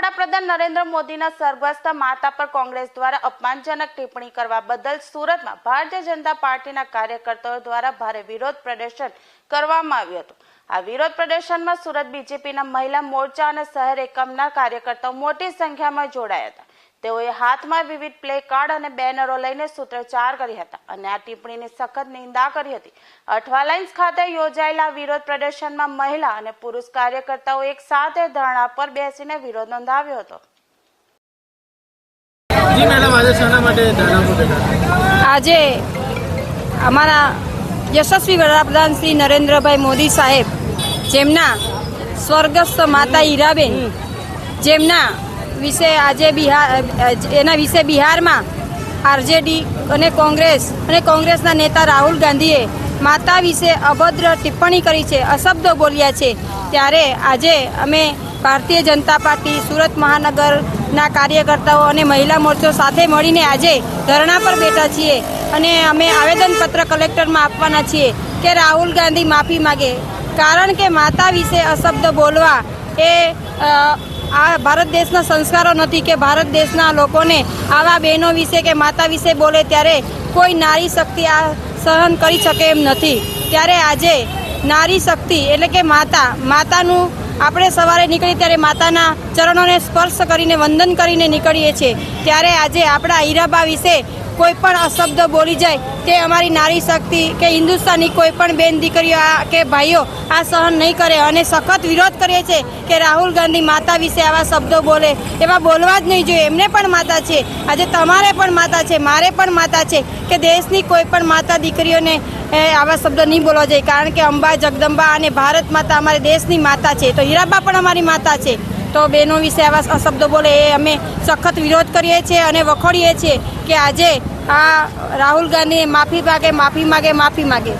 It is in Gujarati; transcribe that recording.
નરેન્દ્ર મોદીના સરગસ્ત માતા પર કોંગ્રેસ દ્વારા અપમાનજનક ટિપ્પણી કરવા બદલ સુરતમાં ભારતીય જનતા પાર્ટીના કાર્યકર્તાઓ દ્વારા ભારે વિરોધ પ્રદર્શન કરવામાં આવ્યું હતું. આ વિરોધ પ્રદર્શનમાં સુરત બીજેપીના મહિલા મોરચા અને શહેર એકમના કાર્યકર્તાઓ મોટી સંખ્યામાં જોડાયા હતા. તેઓએ હાથમાં વિવિધ પ્લે કાર્ડ અને બેનરો લઈને સૂત્રોચ્ચાર કર્યા હતા અને આ ટિપ્પણીની સખત નિંદા કરી હતી. અઠવાલાઇન્સ ખાતે યોજાયેલા વિરોધ પ્રદર્શનમાં મહિલા અને પુરુષ કાર્યકર્તાઓ એક સાથે ધરણા પર બેસીને વિરોધ નોંધાવ્યો હતો. આજે અમારા યશસ્વી વડાપ્રધાન શ્રી નરેન્દ્રભાઈ મોદી સાહેબ જેમના સ્વર્ગસ્થ માતા હીરાબેન જેમના વિશે આજે બિહાર એના વિશે બિહારમાં આરજેડી અને કોંગ્રેસ અને કોંગ્રેસના નેતા રાહુલ ગાંધીએ માતા વિશે અભદ્ર ટિપ્પણી કરી છે, અશબ્દો બોલ્યા છે. ત્યારે આજે અમે ભારતીય જનતા પાર્ટી, સુરત મહાનગરના કાર્યકર્તાઓ અને મહિલા મોરચો સાથે મળીને આજે ધરણા પર બેઠા છીએ અને અમે આવેદનપત્ર કલેક્ટરમાં આપવાના છીએ કે રાહુલ ગાંધી માફી માગે. કારણ કે માતા વિશે અશબ્દ બોલવા એ આ ભારત દેશના સંસ્કારો નથી કે ભારત દેશના લોકોને આવા બહેનો વિશે કે માતા વિશે બોલે ત્યારે કોઈ નારી શક્તિ આ સહન કરી શકે એમ નથી. ત્યારે આજે નારી શક્તિ એટલે કે માતા, માતાનું આપણે સવારે નીકળીએ ત્યારે માતાના ચરણોને સ્પર્શ કરીને વંદન કરીને નીકળીએ છીએ. ત્યારે આજે આપણા હીરાબા વિશે કોઈ પણ અશબ્દ બોલી જાય તે અમારી નારી શક્તિ કે હિન્દુસ્તાની કોઈ પણ બેન દીકરીઓ કે ભાઈઓ આ સહન નહીં કરે અને સખત વિરોધ કરીએ છીએ કે રાહુલ ગાંધી માતા વિશે આવા શબ્દો બોલે, એવા બોલવા જ નહીં જોઈએ. એમને પણ માતા છે. આજે તમારે પણ માતા છે, મારે પણ માતા છે કે દેશની કોઈ પણ માતા દીકરીઓને આવા શબ્દો નહીં બોલવા જોઈએ. કારણ કે અંબા, જગદંબા અને ભારત માતા અમારે દેશની માતા છે. તો હીરાબા પણ અમારી માતા છે. તો બહેનો વિશે આવા અશબ્દો બોલે એ અમે સખત વિરોધ કરીએ છીએ અને વખોડીએ છીએ કે આજે આ રાહુલ ગાંધી માફી માગે માફી માગે માફી માગે.